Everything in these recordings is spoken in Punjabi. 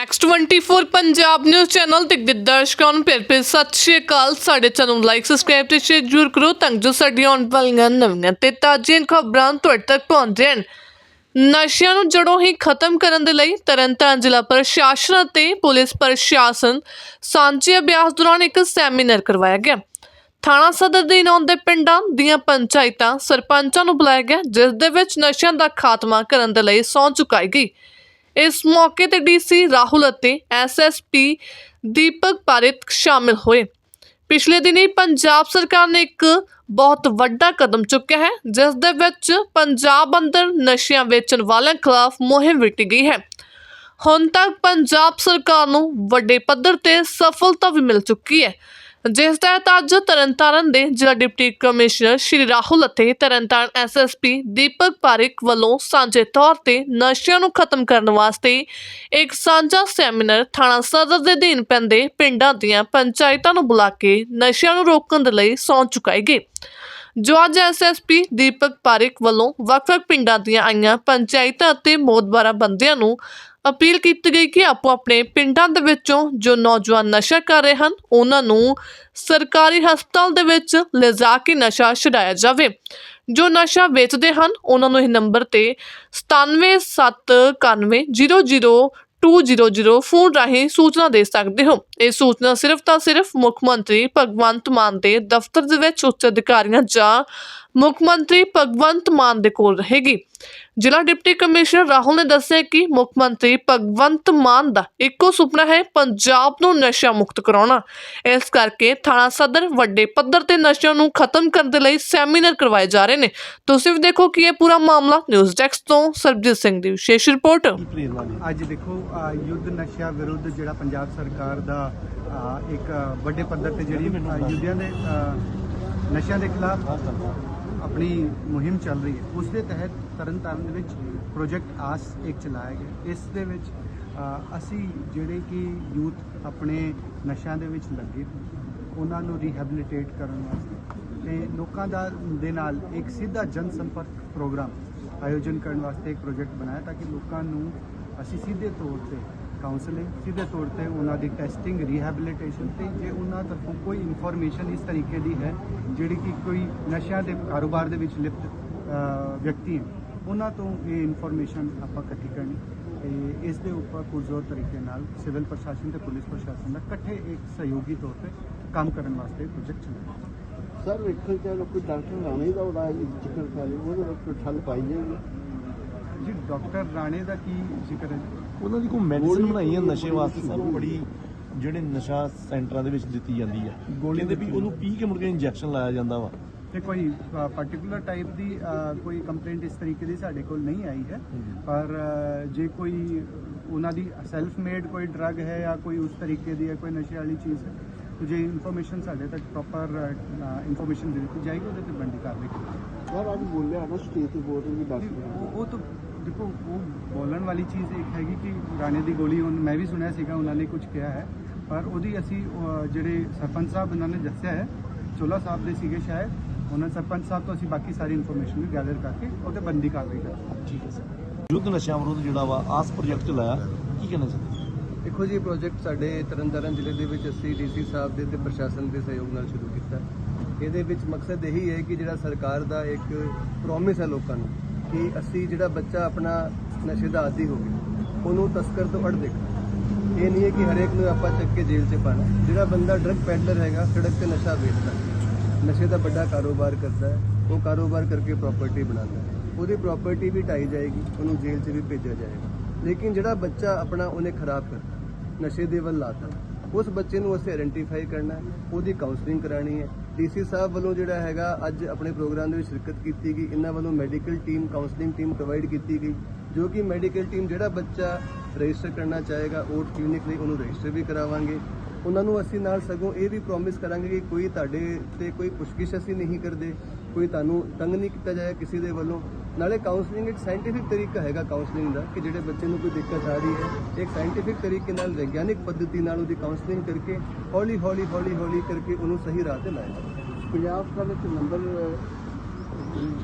ਮੈਕਸ 24 ਪੰਜਾਬ ਨਿਊਜ਼ ਚੈਨਲ ਤੇ ਦਰਸ਼ਕਾਂ ਨੂੰ ਪਿਆਰ ਭਰੀ ਸਤਿ ਸ਼੍ਰੀ ਅਕਾਲ। ਸਾਡੇ ਚੈਨਲ ਨੂੰ ਲਾਈਕ ਸਬਸਕ੍ਰਾਈਬ ਤੇ ਸ਼ੇਅਰ ਜ਼ਰੂਰ ਕਰੋ ਤਾਂ ਜੋ ਸਾਡੀਆਂ ਆਉਣ ਵਾਲੀਆਂ ਨਵੀਆਂ ਤੇ ਤਾਜ਼ੀਆਂ ਖਬਰਾਂ ਤੁਹਾਡੇ ਤੱਕ ਪਹੁੰਚ ਨਸ਼ਿਆਂ ਨੂੰ ਜੜੋਂ ਹੀ ਖਤਮ ਕਰਨ ਦੇ ਲਈ ਤਰਨਤਾਰਨ ਜ਼ਿਲ੍ਹਾ ਪ੍ਰਸ਼ਾਸਨ ਅਤੇ ਪੁਲਿਸ ਪ੍ਰਸ਼ਾਸਨ ਸਾਂਝੇ ਅਭਿਆਸ ਦੌਰਾਨ ਇੱਕ ਸੈਮੀਨਾਰ ਕਰਵਾਇਆ ਗਿਆ। ਥਾਣਾ ਸਦਰ ਦੇ ਆਉਂਦੇ ਪਿੰਡਾਂ ਦੀਆਂ ਪੰਚਾਇਤਾਂ ਸਰਪੰਚਾਂ ਨੂੰ ਬੁਲਾਇਆ ਗਿਆ, ਜਿਸ ਦੇ ਵਿੱਚ ਨਸ਼ਿਆਂ ਦਾ ਖਾਤਮਾ ਕਰਨ ਦੇ ਲਈ ਸਹੁੰ ਚੁਕਾਈ ਗਈ। ਇਸ ਮੌਕੇ ਤੇ ਡੀਸੀ ਰਾਹੁਲ ਅਤੇ ਐਸਐਸਪੀ ਦੀਪਕ ਪਾਰਿਤ ਸ਼ਾਮਿਲ ਹੋਏ। ਪਿਛਲੇ ਦਿਨੀ ਪੰਜਾਬ ਸਰਕਾਰ ਨੇ ਇੱਕ ਬਹੁਤ ਵੱਡਾ ਕਦਮ ਚੁੱਕਿਆ ਹੈ, ਜਿਸ ਦੇ ਵਿੱਚ ਪੰਜਾਬ ਅੰਦਰ ਨਸ਼ਿਆਂ ਵੇਚਣ ਵਾਲਿਆਂ ਖਿਲਾਫ ਮੁਹਿੰਮ ਵਿੱਢੀ ਗਈ ਹੈ। ਹੁਣ ਤੱਕ ਪੰਜਾਬ ਸਰਕਾਰ ਨੂੰ ਵੱਡੇ ਪੱਧਰ ਤੇ ਸਫਲਤਾ ਵੀ ਮਿਲ ਚੁੱਕੀ ਹੈ। ਜਿਸ ਤਹਿਤ ਅੱਜ ਤਰਨਤਾਰਨ ਦੇ ਜ਼ਿਲ੍ਹਾ ਡਿਪਟੀ ਕਮਿਸ਼ਨਰ ਸ਼੍ਰੀ ਰਾਹੁਲ ਅਤੇ ਤਰਨਤਾਰਨ ਐਸਐਸਪੀ ਦੀਪਕ ਪਾਰਿਕ ਵੱਲੋਂ ਸਾਂਝੇ ਤੌਰ ਤੇ ਨਸ਼ਿਆਂ ਨੂੰ ਖਤਮ ਕਰਨ ਵਾਸਤੇ ਇੱਕ ਸਾਂਝਾ ਸੈਮੀਨਾਰ ਥਾਣਾ ਸਦਰ ਦੇ ਅਧੀਨ ਪੈਂਦੇ ਪਿੰਡਾਂ ਦੀਆਂ ਪੰਚਾਇਤਾਂ ਨੂੰ ਬੁਲਾ ਕੇ ਨਸ਼ਿਆਂ ਨੂੰ ਰੋਕਣ ਦੇ ਲਈ ਸਹੁੰ ਚੁਕਾਈ ਗਏ। ਜੋ ਅੱਜ ਐਸਐਸਪੀ ਦੀਪਕ ਪਾਰਿਕ ਵੱਲੋਂ ਵੱਖ-ਵੱਖ ਪਿੰਡਾਂ ਦੀਆਂ ਆਈਆਂ ਪੰਚਾਇਤਾਂ ਅਤੇ ਮੋਦਬਾਰਾ ਬੰਦਿਆਂ ਨੂੰ ਅਪੀਲ ਕੀਤੀ ਗਈ ਕਿ ਆਪੋ ਆਪਣੇ ਪਿੰਡਾਂ ਦੇ ਵਿੱਚੋਂ ਜੋ ਨੌਜਵਾਨ ਨਸ਼ਾ ਕਰ ਰਹੇ ਹਨ, ਉਹਨਾਂ ਨੂੰ ਸਰਕਾਰੀ ਹਸਪਤਾਲ ਦੇ ਵਿੱਚ ਲਿਜਾ ਕੇ ਨਸ਼ਾ ਛੁਡਾਇਆ ਜਾਵੇ। ਜੋ ਨਸ਼ਾ ਵੇਚਦੇ ਹਨ, ਉਹਨਾਂ ਨੂੰ ਇਹ ਨੰਬਰ ਤੇ 9779000200 ਫੋਨ ਰਾਹੀਂ ਸੂਚਨਾ ਦੇ ਸਕਦੇ ਹੋ। ਇਹ ਸੂਚਨਾ ਸਿਰਫ ਤਾਂ ਸਿਰਫ ਮੁੱਖ ਮੰਤਰੀ ਭਗਵੰਤ ਮਾਨ ਦੇ ਦਫ਼ਤਰ ਦੇ ਵਿੱਚ ਉੱਚ ਅਧਿਕਾਰੀਆਂ ਜਾਂ ਮੁੱਖ ਮੰਤਰੀ ਭਗਵੰਤ ਮਾਨ ਦੇ ਕੋਲ ਰਹੇਗੀ। ਜ਼ਿਲ੍ਹਾ ਡਿਪਟੀ ਕਮਿਸ਼ਨਰ ਰਾਹੁਲ ਨੇ ਦੱਸਿਆ ਕਿ ਮੁੱਖ ਮੰਤਰੀ ਭਗਵੰਤ ਮਾਨ ਦਾ ਇੱਕੋ ਸੁਪਨਾ ਹੈ ਪੰਜਾਬ ਨੂੰ ਨਸ਼ਾ ਮੁਕਤ ਕਰਾਉਣਾ। ਇਸ ਕਰਕੇ ਥਾਣਾ ਸਦਰ ਵੱਡੇ ਪੱਧਰ ਤੇ ਨਸ਼ਿਆਂ ਨੂੰ ਖਤਮ ਕਰਨ ਦੇ ਲਈ ਸੈਮੀਨਾਰ ਕਰਵਾਏ ਜਾ ਰਹੇ ਨੇ। ਤੁਸੀਂ ਵੀ ਦੇਖੋ ਕਿ ਇਹ ਪੂਰਾ ਮਾਮਲਾ। ਨਿਊਜ਼ ਡੈਸਕ ਤੋਂ ਸਰਬਜੀਤ ਸਿੰਘ ਦੀ ਵਿਸ਼ੇਸ਼ ਰਿਪੋਰਟ। ਅੱਜ ਦੇਖੋ ਅ, ਯੁੱਧ ਨਸ਼ਾ ਵਿਰੁੱਧ ਜਿਹੜਾ ਪੰਜਾਬ ਸਰਕਾਰ ਦਾ ਅ, ਇੱਕ ਵੱਡੇ ਪੱਧਰ ਤੇ ਜਿਹੜੀ ਅ, ਯੁੱਧਿਆਂ ਦੇ ਅ, ਨਸ਼ਿਆਂ ਦੇ ਖਿਲਾਫ ਆਪਣੀ ਮੁਹਿੰਮ ਚੱਲ ਰਹੀ ਹੈ। ਉਸ ਦੇ ਤਹਿਤ ਤਰਨਤਾਰਨ ਦੇ ਵਿੱਚ ਪ੍ਰੋਜੈਕਟ ਆਸ ਇੱਕ ਚਲਾਇਆ ਗਿਆ ਇਸ ਦੇ ਵਿੱਚ ਅਸੀਂ ਜਿਹੜੇ ਕਿ ਯੂਥ ਆਪਣੇ ਨਸ਼ਿਆਂ ਦੇ ਵਿੱਚ ਲੱਗੇ ਉਹਨਾਂ ਨੂੰ ਰੀਹੈਬਿਲਿਟੇਟ ਕਰਨ ਵਾਸਤੇ ਤੇ ਲੋਕਾਂ ਦਾ, ਦੇ ਨਾਲ ਇੱਕ ਸਿੱਧਾ ਜਨ ਸੰਪਰਕ ਪ੍ਰੋਗਰਾਮ ਆਯੋਜਨ ਕਰਨ ਵਾਸਤੇ ਇੱਕ ਪ੍ਰੋਜੈਕਟ ਬਣਾਇਆ ਤਾਂ ਕਿ ਲੋਕਾਂ ਨੂੰ ਅਸੀਂ ਸਿੱਧੇ ਤੌਰ ਤੇ ਕਾਉਂਸਲਿੰਗ ਸਿੱਧੇ ਤੌਰ ਤੇ ਉਹਨਾਂ ਦੀ ਟੈਸਟਿੰਗ ਰੀਹੈਬਿਲਿਟੇਸ਼ਨ ਤੇ ਜੇ ਉਹਨਾਂ ਤਰਫੋਂ ਕੋਈ ਇਨਫੋਰਮੇਸ਼ਨ ਇਸ ਤਰੀਕੇ ਦੀ ਹੈ ਜਿਹੜੀ ਕਿ ਕੋਈ ਨਸ਼ਿਆਂ ਦੇ ਕਾਰੋਬਾਰ ਦੇ ਵਿੱਚ ਲਿਪਤ ਵਿਅਕਤੀ ਹੈ ਉਹਨਾਂ ਤੋਂ ਇਹ ਇਨਫੋਰਮੇਸ਼ਨ ਆਪਾਂ ਇਕੱਠੀ ਕਰਨੀ ਤੇ ਇਸ ਦੇ ਉੱਪਰ ਪੁਰਜ਼ੋਰ ਤਰੀਕੇ ਨਾਲ ਸਿਵਲ ਪ੍ਰਸ਼ਾਸਨ ਤੇ ਪੁਲਿਸ ਪ੍ਰਸ਼ਾਸਨ ਦਾ ਇਕੱਠੇ ਇੱਕ ਸਹਿਯੋਗੀ ਤੌਰ ਤੇ ਕੰਮ ਕਰਨ ਵਾਸਤੇ ਪ੍ਰੋਜੈਕਟ ਚਲਾਇਆ ਸਰ ਵੇਖੋ ਕਿ ਲੋਕ ਡਾਕਟਰ ਰਾਣੇ ਦਾ ਉਹਦਾ ਜ਼ਿਕਰ ਕਰ ਉਹਦੇ ਵਿੱਚ ਠੱਲ ਪਾਈ ਜਾਏਗੀ ਜੀ ਡਾਕਟਰ ਰਾਣੇ ਦਾ ਕੀ ਜ਼ਿਕਰ ਹੈ ਜੀ? ਉਹਨਾਂ ਦੀ ਕੋਈ ਮੈਡੀਸਿਨ ਬਣਾਈ ਹੈ ਨਸ਼ੇ ਵਾਸਤੇ ਉਹ ਬੜੀ ਜਿਹੜੇ ਨਸ਼ਾ ਸੈਂਟਰਾਂ ਦੇ ਵਿੱਚ ਦਿੱਤੀ ਜਾਂਦੀ ਹੈ ਕਹਿੰਦੇ ਵੀ ਉਹਨੂੰ ਪੀ ਕੇ ਮੁੜ ਕੇ ਇੰਜੈਕਸ਼ਨ ਲਾਇਆ ਜਾਂਦਾ ਵਾ। ਤੇ ਕੋਈ ਪਾਰਟਿਕੂਲਰ ਟਾਈਪ ਦੀ ਕੋਈ ਕੰਪਲੇਂਟ ਇਸ ਤਰੀਕੇ ਦੀ ਸਾਡੇ ਕੋਲ ਨਹੀਂ ਆਈ ਹੈ। ਪਰ ਜੇ ਕੋਈ ਉਹਨਾਂ ਦੀ ਸੈਲਫ ਮੇਡ ਕੋਈ ਡਰਗ ਹੈ ਜਾਂ ਕੋਈ ਉਸ ਤਰੀਕੇ ਦੀ ਹੈ ਕੋਈ ਨਸ਼ੇ ਵਾਲੀ ਚੀਜ਼ ਹੈ ਤਾਂ ਜੇ ਇਨਫੋਰਮੇਸ਼ਨ ਸਾਡੇ ਤੱਕ ਪ੍ਰੋਪਰ ਇਨਫੋਰਮੇਸ਼ਨ ਦੇ ਦਿੱਤੀ ਜਾਏਗੀ ਉਹਦੇ ਤੇ ਬੰਦੀ ਕਾਰਵਾਈ ਕੀਤੀ ਜਾਏਗੀ। ਸਰ ਅੱਜ ਬੋਲਿਆ ਨਾ ਰਹੀ ਜੀ, ਡਾਕਟਰ ਉਹ ਉਹ ਤਾਂ ਦੇਖੋ ਉਹ ਬੋਲਣ ਵਾਲੀ ਚੀਜ਼ ਇੱਕ ਹੈਗੀ ਕਿ ਰਾਣੇ ਦੀ ਗੋਲੀ ਹੁਣ ਮੈਂ ਵੀ ਸੁਣਿਆ ਸੀਗਾ ਉਹਨਾਂ ਨੇ ਕੁਝ ਕਿਹਾ ਹੈ। ਪਰ ਉਹਦੀ ਅਸੀਂ ਅਹ, ਜਿਹੜੇ ਸਰਪੰਚ ਸਾਹਿਬ ਉਹਨਾਂ ਨੇ ਦੱਸਿਆ ਹੈ ਚੋਲਾ ਸਾਹਿਬ ਦੇ ਸੀਗੇ ਸ਼ਾਇਦ ਉਹਨਾਂ ਸਰਪੰਚ ਸਾਹਿਬ ਤੋਂ ਅਸੀਂ ਬਾਕੀ ਸਾਰੀ ਇਨਫੋਰਮੇਸ਼ਨ ਵੀ ਗੈਦਰ ਕਰਕੇ ਉਹਤੇ ਬੰਦੀ ਕਾਰਵਾਈ ਕਰਾਂਗੇ ਠੀਕ ਹੈ ਸਰ। ਯੁੱਧ ਨਸ਼ਿਆਂ ਵਿਰੁੱਧ ਜਿਹੜਾ ਵਾ ਆਸ ਪ੍ਰੋਜੈਕਟ ਚਲਾਇਆ ਕੀ ਕਹਿਣਾ ਚਾਹੁੰਦੇ ਦੇਖੋ ਜੀ ਇਹ ਪ੍ਰੋਜੈਕਟ ਸਾਡੇ ਤਰਨਤਾਰਨ ਜ਼ਿਲ੍ਹੇ ਦੇ ਵਿੱਚ ਅਸੀਂ ਡੀਸੀ ਸਾਹਿਬ ਦੇ ਤੇ ਪ੍ਰਸ਼ਾਸਨ ਦੇ ਸਹਿਯੋਗ ਨਾਲ ਸ਼ੁਰੂ ਕੀਤਾ। ਇਹਦੇ ਵਿੱਚ ਮਕਸਦ ਇਹੀ ਹੈ ਕਿ ਜਿਹੜਾ ਸਰਕਾਰ ਦਾ ਇੱਕ ਪ੍ਰੋਮਿਸ ਹੈ ਲੋਕਾਂ ਨੂੰ ਕਿ ਅਸੀਂ ਜਿਹੜਾ ਬੱਚਾ ਆਪਣਾ ਨਸ਼ੇ ਦਾ ਆਦੀ ਹੋ ਗਿਆ, ਉਹਨੂੰ ਤਸਕਰ ਤੋਂ ਅੜ ਦੇਖਣਾ ਇਹ ਨਹੀਂ ਹੈ ਕਿ ਹਰੇਕ ਨੂੰ ਆਪਾਂ ਚੱਕ ਕੇ ਜੇਲ੍ਹ 'ਚ ਪਾਣਾ ਜਿਹੜਾ ਬੰਦਾ ਡਰਗ ਪੈਡਲਰ ਹੈਗਾ, ਸੜਕ ਤੇ ਨਸ਼ਾ ਵੇਚਦਾ। ਨਸ਼ੇ ਦਾ ਵੱਡਾ ਕਾਰੋਬਾਰ ਕਰਦਾ ਹੈ, ਉਹ ਕਾਰੋਬਾਰ ਕਰਕੇ ਪ੍ਰਾਪਰਟੀ ਬਣਾਉਂਦਾ ਉਹਦੀ ਪ੍ਰਾਪਰਟੀ ਵੀ ਢਾਈ ਜਾਏਗੀ, ਉਹਨੂੰ ਜੇਲ੍ਹ 'ਚ ਵੀ ਭੇਜਿਆ ਜਾਏਗਾ। ਲੇਕਿਨ ਜਿਹੜਾ ਬੱਚਾ ਆਪਣਾ ਉਹਨੇ ਖਰਾਬ ਕਰਤਾ, ਨਸ਼ੇ ਦੇ ਵੱਲ ਲਾਤਾ, ਉਸ ਬੱਚੇ ਨੂੰ ਅਸੀਂ ਆਇਡੈਂਟੀਫਾਈ ਕਰਨਾ ਹੈ, ਉਹਦੀ ਕਾਉਂਸਲਿੰਗ ਕਰਾਣੀ ਹੈ। ਡੀਸੀ ਸਾਹਿਬ ਵੱਲੋਂ ਜਿਹੜਾ ਹੈਗਾ ਅੱਜ ਆਪਣੇ ਪ੍ਰੋਗਰਾਮ ਦੇ ਵਿੱਚ ਸ਼ਿਰਕਤ ਕੀਤੀ ਗਈ, ਇਹਨਾਂ ਵੱਲੋਂ medical team counselling team provide ਕੀਤੀ ਗਈ, ਜੋ ਕਿ ਮੈਡੀਕਲ ਟੀਮ ਜਿਹੜਾ ਬੱਚਾ ਰਜਿਸਟਰ ਕਰਨਾ ਚਾਹੇਗਾ ਓਟ ਕਲੀਨਿਕ ਲਈ ਉਹਨੂੰ ਰਜਿਸਟਰ ਵੀ ਕਰਾਵਾਂਗੇ। ਉਹਨਾਂ ਨੂੰ ਅਸੀਂ ਨਾਲ ਸਗੋਂ ਇਹ ਵੀ ਪ੍ਰੋਮਿਸ ਕਰਾਂਗੇ ਕਿ ਕੋਈ ਤੁਹਾਡੇ ਤੇ ਕੋਈ ਪੁੱਛਗਿੱਛ ਅਸੀਂ ਨਹੀਂ ਕਰਦੇ, ਕੋਈ ਤੁਹਾਨੂੰ ਤੰਗ ਨਹੀਂ ਕੀਤਾ ਜਾਏ ਕਿਸੇ ਦੇ ਵੱਲੋਂ। ਨਾਲੇ ਕਾਉਂਸਲਿੰਗ ਇੱਕ ਸਾਇੰਟੀਫਿਕ ਤਰੀਕਾ ਹੈਗਾ ਕਾਉਂਸਲਿੰਗ ਦਾ ਕਿ ਜਿਹੜੇ ਬੱਚੇ ਨੂੰ ਕੋਈ ਦਿੱਕਤ ਆ ਰਹੀ ਹੈ ਇੱਕ ਸਾਇੰਟੀਫਿਕ ਤਰੀਕੇ ਨਾਲ ਵਿਗਿਆਨਿਕ ਪੱਧਤੀ ਨਾਲ ਉਹਦੀ ਕਾਉਂਸਲਿੰਗ ਕਰਕੇ ਹੌਲੀ ਹੌਲੀ ਹੌਲੀ ਹੌਲੀ ਕਰਕੇ ਉਹਨੂੰ ਸਹੀ ਰਾਹ ਤੇ ਲਾਇਆ ਪੰਜਾਬ ਨੇ ਇੱਕ ਨੰਬਰ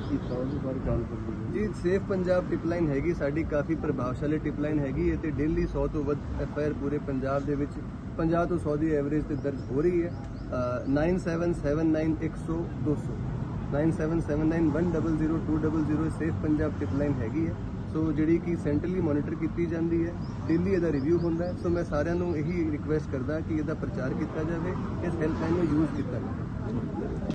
ਕੀਤਾ ਉਹਦੇ ਬਾਰੇ ਗੱਲ ਕਰਨੀ ਜੀ ਸੇਫ ਪੰਜਾਬ ਟਿਪਲਾਈਨ ਹੈਗੀ ਸਾਡੀ ਕਾਫੀ ਪ੍ਰਭਾਵਸ਼ਾਲੀ ਟਿਪਲਾਈਨ ਹੈਗੀ ਹੈ ਤੇ ਡੇਲੀ 100 ਤੋਂ ਵੱਧ ਐਫ ਆਰ ਪੂਰੇ ਪੰਜਾਬ ਦੇ ਵਿੱਚ 50 ਤੋਂ 100 ਦੀ ਐਵਰੇਜ ਤੇ ਦਰਜ ਹੋ ਰਹੀ ਹੈ। ਅ, 9779100200 9779100200 ਸੇਫ ਪੰਜਾਬ ਟਿਪਲਾਈਨ ਹੈਗੀ ਹੈ ਸੋ ਜਿਹੜੀ ਕਿ ਸੈਂਟਰਲੀ ਮੋਨੀਟਰ ਕੀਤੀ ਜਾਂਦੀ ਹੈ ਡੇਲੀ ਇਹਦਾ ਰਿਵਿਊ ਹੁੰਦਾ ਸੋ ਮੈਂ ਸਾਰਿਆਂ ਨੂੰ ਇਹੀ ਰਿਕੁਐਸਟ ਕਰਦਾ ਕਿ ਇਹਦਾ ਪ੍ਰਚਾਰ ਕੀਤਾ ਜਾਵੇ ਇਸ ਹੈਲਪਲਾਈਨ ਨੂੰ ਯੂਜ਼ ਕੀਤਾ ਜਾਵੇ